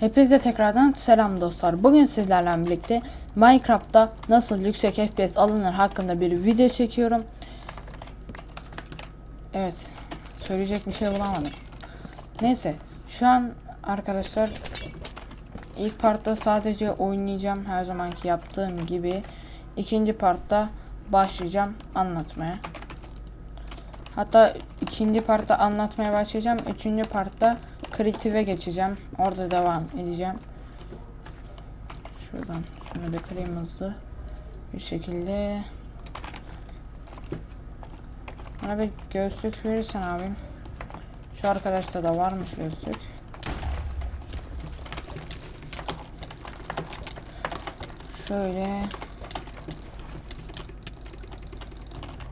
Hepinize tekrardan selam dostlar. Bugün sizlerle birlikte Minecraft'ta nasıl yüksek FPS alınır hakkında bir video çekiyorum. Evet. Söyleyecek bir şey bulamadım. Neyse. Şu an arkadaşlar ilk partta sadece oynayacağım her zamanki yaptığım gibi. İkinci partta başlayacağım anlatmaya. Hatta ikinci partta anlatmaya başlayacağım. Üçüncü partta kreative geçeceğim. Orada devam edeceğim. Şuradan şunu bir kırayım hızlı bir şekilde. Bana bir göğüslük verirsen abim. Şu arkadaşta da varmış göğüslük. Şöyle.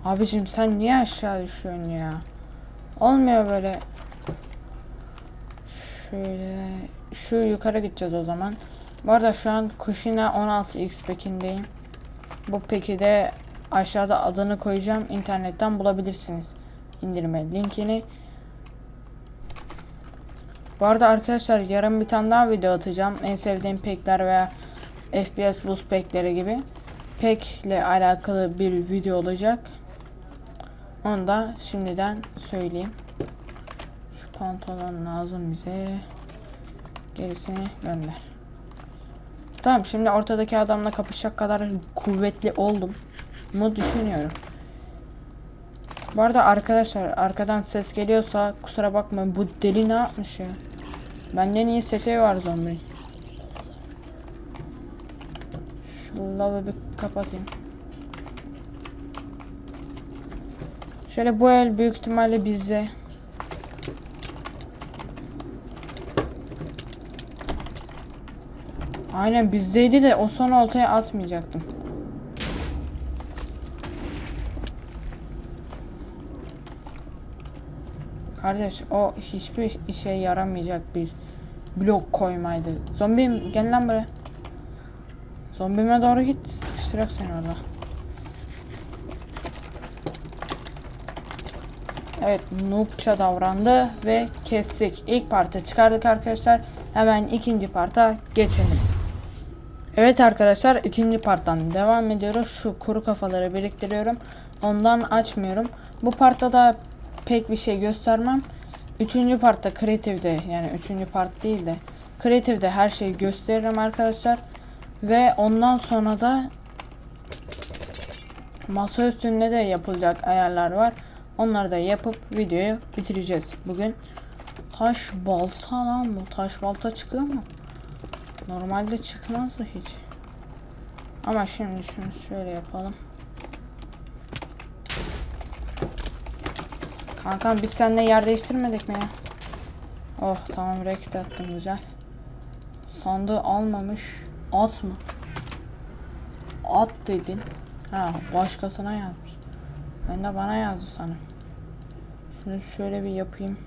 Abicim sen niye aşağı düşüyorsun ya? Olmuyor böyle. Şöyle. Şu yukarı gideceğiz o zaman. Bu arada şu an Kushina 16x pekindeyim. Bu peki de aşağıda adını koyacağım. İnternetten bulabilirsiniz. İndirme linkini. Bu arada arkadaşlar yarın bir tane daha video atacağım. En sevdiğim pekler veya FPS boost pekleri gibi. Pekle alakalı bir video olacak. Onu da şimdiden söyleyeyim. Pantolon lazım bize. Gerisini gönder. Tamam şimdi ortadaki adamla kapışacak kadar kuvvetli oldum mu düşünüyorum. Bu arada arkadaşlar arkadan ses geliyorsa kusura bakmayın bu deli ne yapmış ya. Bende niye seti var zombi? Şu lavı bir kapatayım. Şöyle bu el büyük ihtimalle bizde. Aynen bizdeydi de o son oltaya atmayacaktım. Kardeş o hiçbir işe yaramayacak bir blok koymaydı. Zombim gel lan buraya. Zombime doğru git. Sıkıştırak seni orada. Evet noobça davrandı ve kestik. İlk parta çıkardık arkadaşlar. Hemen ikinci parta geçelim. Evet arkadaşlar ikinci parttan devam ediyoruz. Şu kuru kafaları biriktiriyorum. Ondan açmıyorum. Bu partta da pek bir şey göstermem. Üçüncü partta kreatifde yani üçüncü part değil de kreatifde her şeyi gösteririm arkadaşlar. Ve ondan sonra da masa üstünde de yapılacak ayarlar var. Onları da yapıp videoyu bitireceğiz bugün. Taş balta lan bu. Taş balta çıkıyor mu? Normalde çıkmazdı hiç. Ama şimdi şunu şöyle yapalım. Kankam biz seninle yer değiştirmedik mi ya? Oh tamam reket attım güzel. Sandığı almamış. At mı? At dedin. Ha başkasına yazmış. Ben de bana yazdı sanırım. Şunu şöyle bir yapayım.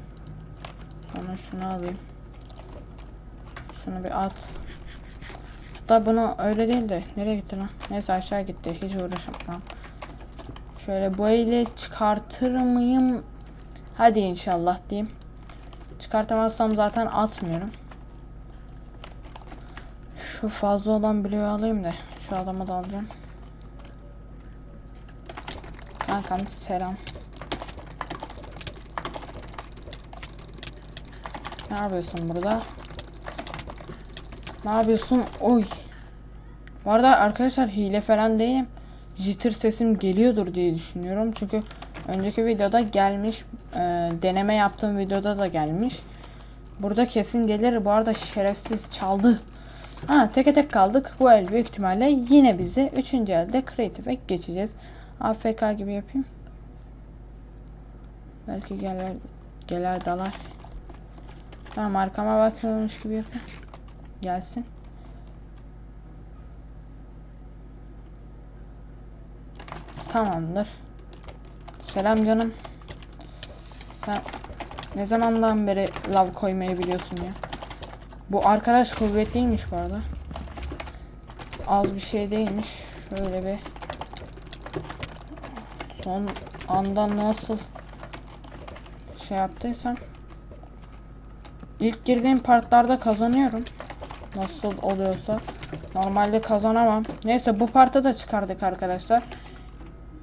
Sonra şunu alayım. Şunu bir at. Hatta bunu öyle değil de nereye gitti lan? Neyse aşağı gitti. Hiç uğraşamam. Şöyle bu ile çıkartır mıyım? Hadi inşallah diyeyim. Çıkartamazsam zaten atmıyorum. Şu fazla olan bloğu alayım da şu adamı da alacağım. Kankam selam. Ne yapıyorsun burada? Ne yapıyorsun? Oy. Bu arada arkadaşlar hile falan değilim. Jitter sesim geliyordur diye düşünüyorum. Çünkü önceki videoda gelmiş. E, deneme yaptığım videoda da gelmiş. Burada kesin gelir. Bu arada şerefsiz çaldı. Ha teke tek kaldık. Bu el büyük ihtimalle yine bizi 3. elde kreatife geçeceğiz. AFK gibi yapayım. Belki gelir gelir dalar. Tamam arkama bakıyormuş gibi yapayım. Gelsin. Tamamdır. Selam canım. Sen ne zamandan beri lav koymayı biliyorsun ya? Bu arkadaş kuvvetliymiş bu arada. Az bir şey değilmiş. Şöyle bir son anda nasıl şey yaptıysam ilk girdiğim partlarda kazanıyorum. Nasıl oluyorsa. Normalde kazanamam. Neyse bu parta da çıkardık arkadaşlar.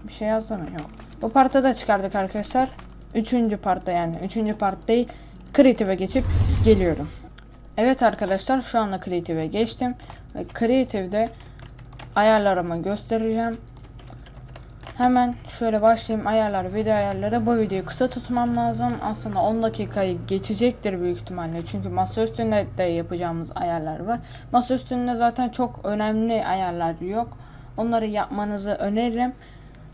Bir şey yazdı mı? Yok. Bu parta da çıkardık arkadaşlar. Üçüncü partta yani. Üçüncü part değil. Creative'e geçip geliyorum. Evet arkadaşlar şu anda Creative'e geçtim. Ve Creative'de ayarlarımı göstereceğim. Hemen şöyle başlayayım ayarlar video ayarları. Bu videoyu kısa tutmam lazım. Aslında 10 dakikayı geçecektir büyük ihtimalle. Çünkü masa üstünde de yapacağımız ayarlar var. Masa üstünde zaten çok önemli ayarlar yok. Onları yapmanızı öneririm.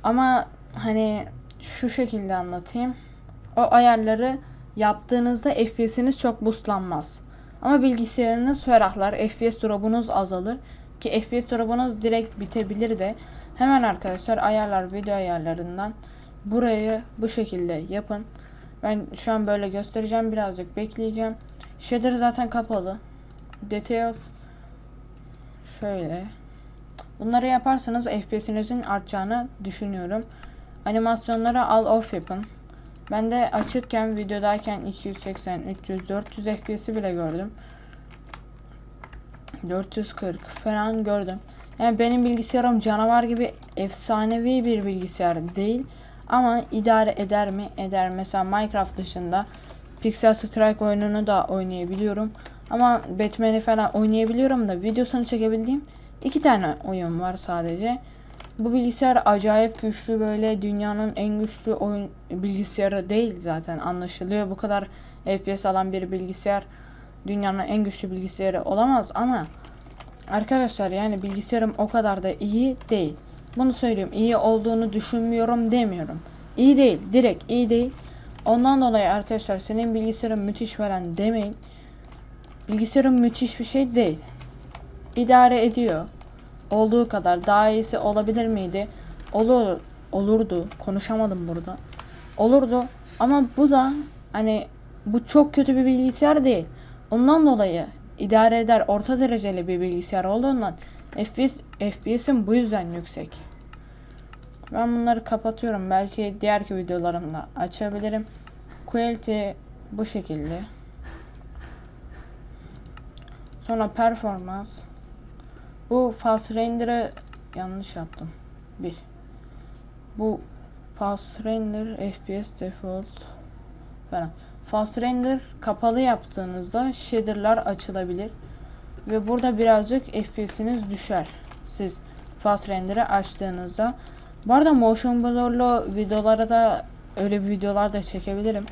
Ama hani şu şekilde anlatayım. O ayarları yaptığınızda FPS'iniz çok boostlanmaz. Ama bilgisayarınız ferahlar FPS drop'unuz azalır. Ki FPS drop'unuz direkt bitebilir de Hemen arkadaşlar ayarlar video ayarlarından burayı bu şekilde yapın. Ben şu an böyle göstereceğim birazcık bekleyeceğim. Shader zaten kapalı. Details şöyle. Bunları yaparsanız FPS'inizin artacağını düşünüyorum. Animasyonları al off yapın. Ben de açıkken videodayken 280, 300, 400 FPS'i bile gördüm. 440 falan gördüm. Yani benim bilgisayarım canavar gibi efsanevi bir bilgisayar değil. Ama idare eder mi? Eder. Mesela Minecraft dışında Pixel Strike oyununu da oynayabiliyorum. Ama Batman'i falan oynayabiliyorum da videosunu çekebildiğim iki tane oyun var sadece. Bu bilgisayar acayip güçlü böyle dünyanın en güçlü oyun bilgisayarı değil zaten anlaşılıyor. Bu kadar FPS alan bir bilgisayar dünyanın en güçlü bilgisayarı olamaz ama Arkadaşlar yani bilgisayarım o kadar da iyi değil. Bunu söyleyeyim. İyi olduğunu düşünmüyorum demiyorum. İyi değil. Direkt iyi değil. Ondan dolayı arkadaşlar senin bilgisayarın müthiş falan demeyin. Bilgisayarın müthiş bir şey değil. İdare ediyor. Olduğu kadar. Daha iyisi olabilir miydi? Olur, olurdu. Konuşamadım burada. Olurdu. Ama bu da hani bu çok kötü bir bilgisayar değil. Ondan dolayı idare eder orta dereceli bir bilgisayar olduğundan FPS FPS'im bu yüzden yüksek. Ben bunları kapatıyorum. Belki diğerki videolarımda açabilirim. Quality bu şekilde. Sonra performans. Bu fast render'ı yanlış yaptım. Bir. Bu fast render FPS default falan. Fast render kapalı yaptığınızda shader'lar açılabilir. Ve burada birazcık FPS'iniz düşer. Siz fast render'ı açtığınızda. Bu arada motion blur'lu videolara da öyle videolar da çekebilirim.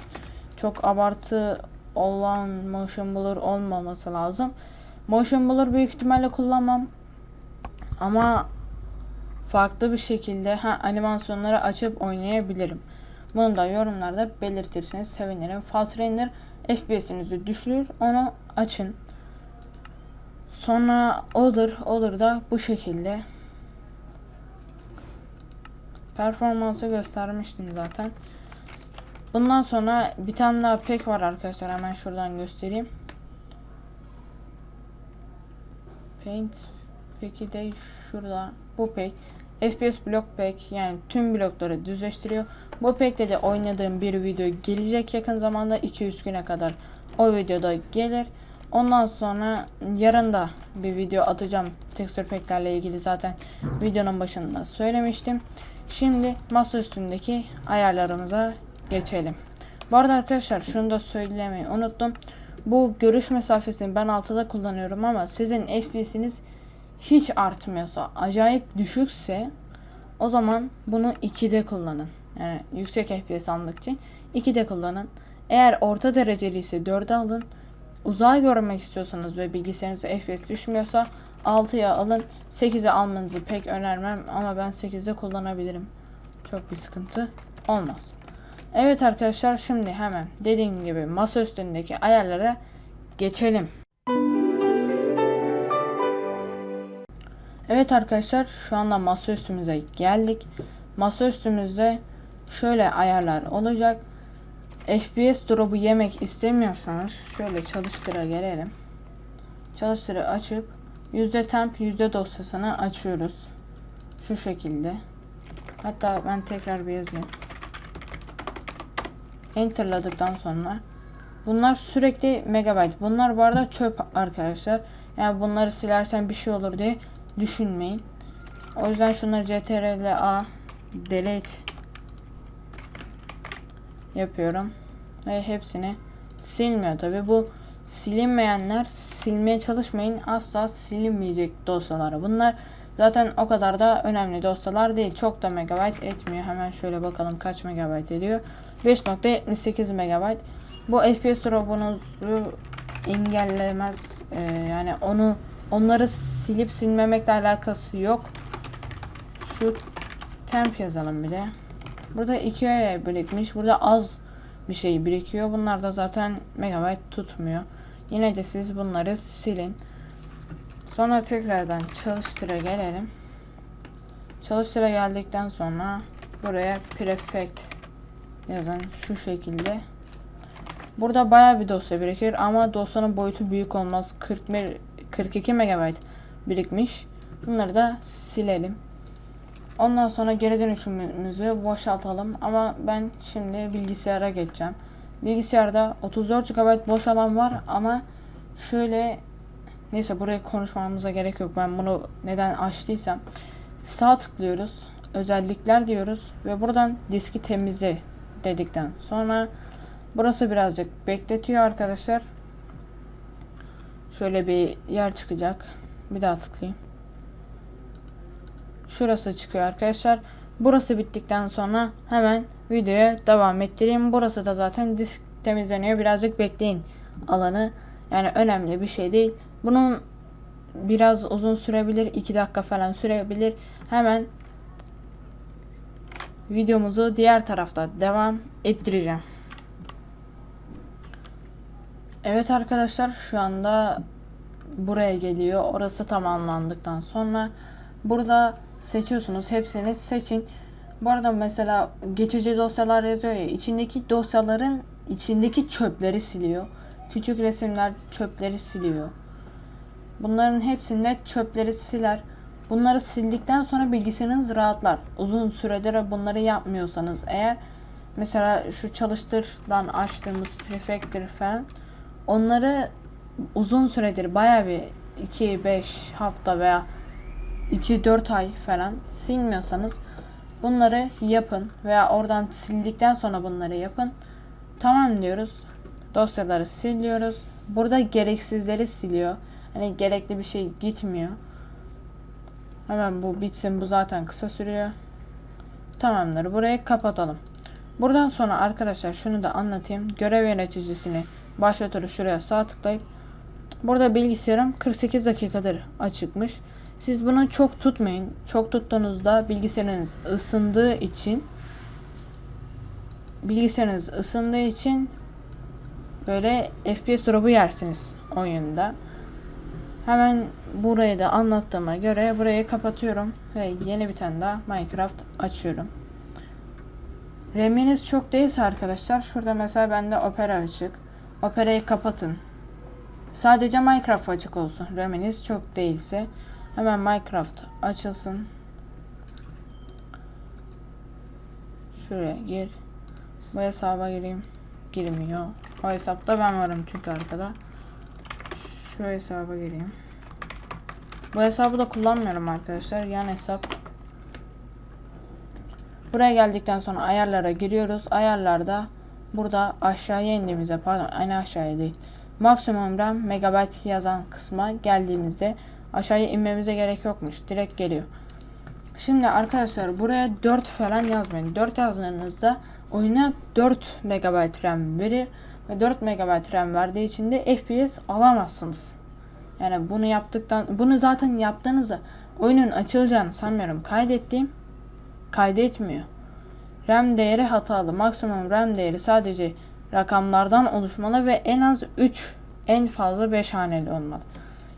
Çok abartı olan motion blur olmaması lazım. Motion blur büyük ihtimalle kullanmam. Ama farklı bir şekilde ha, animasyonları açıp oynayabilirim. Bunu da yorumlarda belirtirseniz sevinirim. Fast Render FPS'inizi düşürür. Onu açın. Sonra olur olur da bu şekilde. Performansı göstermiştim zaten. Bundan sonra bir tane daha pek var arkadaşlar. Hemen şuradan göstereyim. Paint peki de şurada bu pek. FPS blok pack yani tüm blokları düzleştiriyor. Bu pack'te de oynadığım bir video gelecek yakın zamanda 200 güne kadar o videoda gelir. Ondan sonra yarın da bir video atacağım texture pack'lerle ilgili zaten videonun başında söylemiştim. Şimdi masa üstündeki ayarlarımıza geçelim. Bu arada arkadaşlar şunu da söylemeyi unuttum. Bu görüş mesafesini ben 6'da kullanıyorum ama sizin FPS'iniz hiç artmıyorsa, acayip düşükse o zaman bunu 2'de kullanın. Yani yüksek FPS almak için 2'de kullanın. Eğer orta dereceli ise 4'e alın. Uzay görmek istiyorsanız ve bilgisayarınızda FPS düşmüyorsa 6'ya alın. 8'e almanızı pek önermem ama ben 8'de kullanabilirim. Çok bir sıkıntı olmaz. Evet arkadaşlar şimdi hemen dediğim gibi masa üstündeki ayarlara geçelim. Evet arkadaşlar şu anda masa üstümüze geldik. Masa üstümüzde şöyle ayarlar olacak. FPS drop'u yemek istemiyorsanız şöyle çalıştıra gelelim. Çalıştırı açıp yüzde temp yüzde dosyasını açıyoruz. Şu şekilde. Hatta ben tekrar bir yazayım. Enterladıktan sonra bunlar sürekli megabyte. Bunlar bu arada çöp arkadaşlar. Yani bunları silersen bir şey olur diye düşünmeyin. O yüzden şunları CTRL A delete yapıyorum. Ve hepsini silmiyor tabi. Bu silinmeyenler silmeye çalışmayın. Asla silinmeyecek dosyalar. Bunlar zaten o kadar da önemli dosyalar değil. Çok da megabayt etmiyor. Hemen şöyle bakalım kaç megabayt ediyor. 5.78 megabayt. Bu FPS drop'unuzu engellemez. Ee, yani onu onları silip silmemekle alakası yok. Şu temp yazalım bir de. Burada 2'ye birikmiş. Burada az bir şey birikiyor. Bunlar da zaten megabayt tutmuyor. Yine de siz bunları silin. Sonra tekrardan çalıştıra gelelim. Çalıştıra geldikten sonra buraya prefect yazın şu şekilde. Burada baya bir dosya birikir ama dosyanın boyutu büyük olmaz. 41 42 megabayt birikmiş. Bunları da silelim. Ondan sonra geri dönüşümümüzü boşaltalım ama ben şimdi bilgisayara geçeceğim. Bilgisayarda 34 GB boş alan var ama şöyle neyse buraya konuşmamıza gerek yok. Ben bunu neden açtıysam sağ tıklıyoruz. Özellikler diyoruz ve buradan diski temizle dedikten sonra burası birazcık bekletiyor arkadaşlar. Şöyle bir yer çıkacak. Bir daha tıklayayım. Şurası çıkıyor arkadaşlar. Burası bittikten sonra hemen videoya devam ettireyim. Burası da zaten disk temizleniyor. Birazcık bekleyin alanı. Yani önemli bir şey değil. Bunun biraz uzun sürebilir. 2 dakika falan sürebilir. Hemen videomuzu diğer tarafta devam ettireceğim. Evet arkadaşlar şu anda buraya geliyor. Orası tamamlandıktan sonra burada seçiyorsunuz. Hepsini seçin. Bu arada mesela geçici dosyalar yazıyor ya. içindeki dosyaların içindeki çöpleri siliyor. Küçük resimler çöpleri siliyor. Bunların hepsinde çöpleri siler. Bunları sildikten sonra bilgisayarınız rahatlar. Uzun süredir bunları yapmıyorsanız eğer mesela şu çalıştırdan açtığımız prefektir falan onları uzun süredir baya bir 2-5 hafta veya 2-4 ay falan silmiyorsanız bunları yapın veya oradan sildikten sonra bunları yapın. Tamam diyoruz. Dosyaları siliyoruz. Burada gereksizleri siliyor. Hani gerekli bir şey gitmiyor. Hemen bu bitsin. Bu zaten kısa sürüyor. Tamamdır. Burayı kapatalım. Buradan sonra arkadaşlar şunu da anlatayım. Görev yöneticisini başlatır şuraya sağ tıklayıp burada bilgisayarım 48 dakikadır açıkmış. Siz bunu çok tutmayın. Çok tuttuğunuzda bilgisayarınız ısındığı için bilgisayarınız ısındığı için böyle FPS drop'u yersiniz oyunda. Hemen burayı da anlattığıma göre burayı kapatıyorum ve yeni bir tane daha Minecraft açıyorum. RAM'iniz çok değilse arkadaşlar şurada mesela bende Opera açık. Opera'yı kapatın. Sadece Minecraft açık olsun. RAM'iniz çok değilse. Hemen Minecraft açılsın. Şuraya gir. Bu hesaba gireyim. Girmiyor. O hesapta ben varım çünkü arkada. Şu hesaba gireyim. Bu hesabı da kullanmıyorum arkadaşlar. Yan hesap. Buraya geldikten sonra ayarlara giriyoruz. Ayarlarda burada aşağıya indiğimizde pardon aynı aşağıya değil. Maksimum RAM megabayt yazan kısma geldiğimizde aşağıya inmemize gerek yokmuş. Direkt geliyor. Şimdi arkadaşlar buraya 4 falan yazmayın. 4 yazdığınızda oyuna 4 MB RAM verir ve 4 MB RAM verdiği için de FPS alamazsınız. Yani bunu yaptıktan bunu zaten yaptığınızda oyunun açılacağını sanmıyorum. Kaydettiğim kaydetmiyor. RAM değeri hatalı. Maksimum RAM değeri sadece rakamlardan oluşmalı ve en az 3 en fazla 5 haneli olmalı.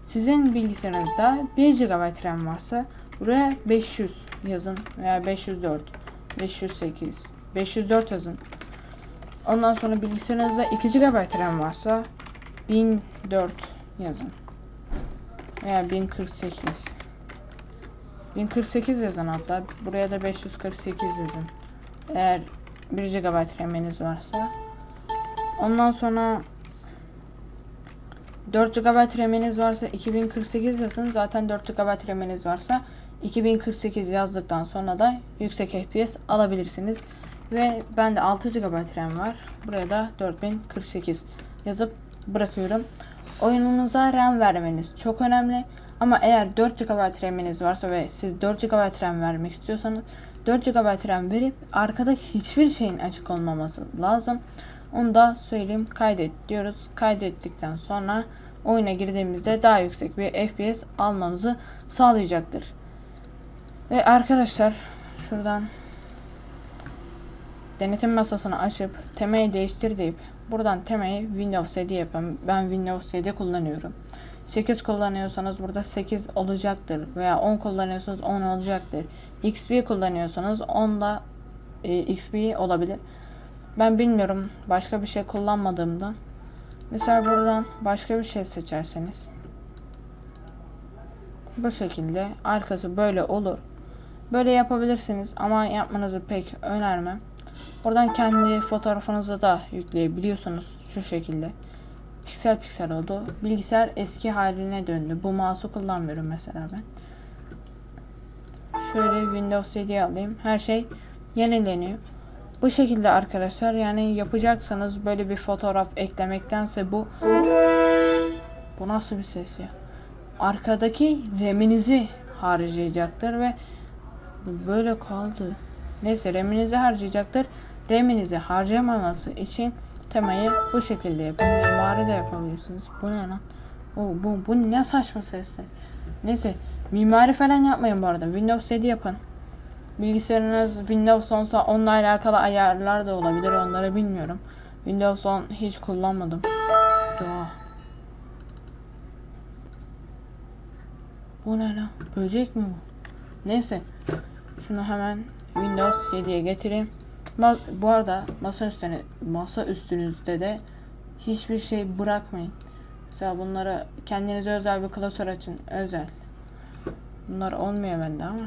Sizin bilgisayarınızda 1 GB RAM varsa buraya 500 yazın veya 504, 508, 504 yazın. Ondan sonra bilgisayarınızda 2 GB RAM varsa 1004 yazın. Veya 1048. 1048 yazın hatta. Buraya da 548 yazın. Eğer 1 GB RAM'iniz varsa. Ondan sonra 4 GB RAM'iniz varsa 2048 yazın. Zaten 4 GB RAM'iniz varsa 2048 yazdıktan sonra da yüksek FPS alabilirsiniz. Ve bende 6 GB RAM var. Buraya da 4048 yazıp bırakıyorum. Oyununuza RAM vermeniz çok önemli. Ama eğer 4 GB RAM'iniz varsa ve siz 4 GB RAM vermek istiyorsanız 4 GB RAM verip arkada hiçbir şeyin açık olmaması lazım. Onu da söyleyeyim. Kaydet diyoruz. Kaydettikten sonra oyuna girdiğimizde daha yüksek bir FPS almamızı sağlayacaktır. Ve arkadaşlar şuradan denetim masasını açıp temayı değiştir deyip buradan temayı Windows 7 yapın. Ben Windows 7 kullanıyorum. 8 kullanıyorsanız burada 8 olacaktır veya 10 kullanıyorsanız 10 olacaktır. XP kullanıyorsanız 10 da e, XP olabilir. Ben bilmiyorum başka bir şey kullanmadığımdan. Mesela buradan başka bir şey seçerseniz bu şekilde arkası böyle olur. Böyle yapabilirsiniz ama yapmanızı pek önermem. Buradan kendi fotoğrafınızı da yükleyebiliyorsunuz şu şekilde. Piksel piksel oldu. Bilgisayar eski haline döndü. Bu mouse'u kullanmıyorum mesela ben. Şöyle Windows 7'yi alayım. Her şey yenileniyor. Bu şekilde arkadaşlar yani yapacaksanız böyle bir fotoğraf eklemektense bu bu nasıl bir ses ya? Arkadaki RAM'inizi harcayacaktır ve böyle kaldı. Neyse RAM'inizi harcayacaktır. RAM'inizi harcamaması için temayı bu şekilde yapın. Mimari de yapabilirsiniz. Bu ne lan? O, bu, bu ne saçma sesler. Neyse mimari falan yapmayın bu arada. Windows 7 yapın. Bilgisayarınız Windows 10'sa onunla alakalı ayarlar da olabilir. Onları bilmiyorum. Windows 10 hiç kullanmadım. Doğa. Bu ne lan? Böcek mi bu? Neyse. Şunu hemen Windows 7'ye getireyim. Bu arada masa üstüne masa üstünüzde de hiçbir şey bırakmayın. Mesela bunları kendinize özel bir klasör açın. Özel. Bunlar olmuyor bende ama.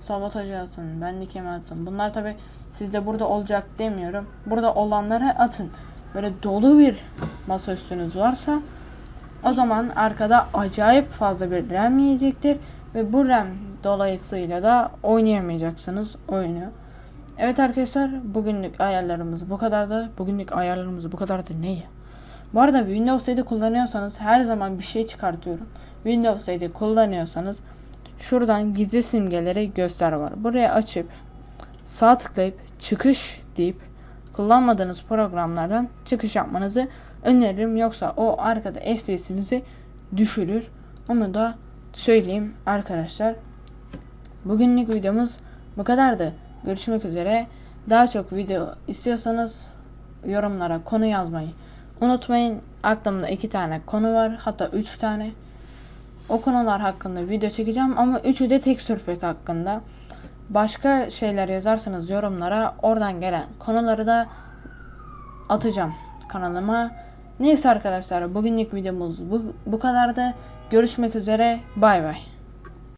Sabotaj atın. Benlik yeme atın. Bunlar tabi sizde burada olacak demiyorum. Burada olanları atın. Böyle dolu bir masa üstünüz varsa o zaman arkada acayip fazla bir RAM yiyecektir. Ve bu RAM dolayısıyla da oynayamayacaksınız oyunu. Evet arkadaşlar bugünlük ayarlarımız bu kadardı. Bugünlük ayarlarımız bu kadardı. Ne ya? Bu arada Windows 7 kullanıyorsanız her zaman bir şey çıkartıyorum. Windows 7 kullanıyorsanız şuradan gizli simgeleri göster var. Buraya açıp sağ tıklayıp çıkış deyip kullanmadığınız programlardan çıkış yapmanızı öneririm. Yoksa o arkada FPS'inizi düşürür. Onu da söyleyeyim arkadaşlar. Bugünlük videomuz bu kadardı. Görüşmek üzere. Daha çok video istiyorsanız yorumlara konu yazmayı unutmayın. Aklımda iki tane konu var. Hatta üç tane. O konular hakkında video çekeceğim ama üçü de tekstür pack hakkında. Başka şeyler yazarsanız yorumlara oradan gelen konuları da atacağım kanalıma. Neyse arkadaşlar bugünlük videomuz bu, bu kadardı. Görüşmek üzere. Bay bay.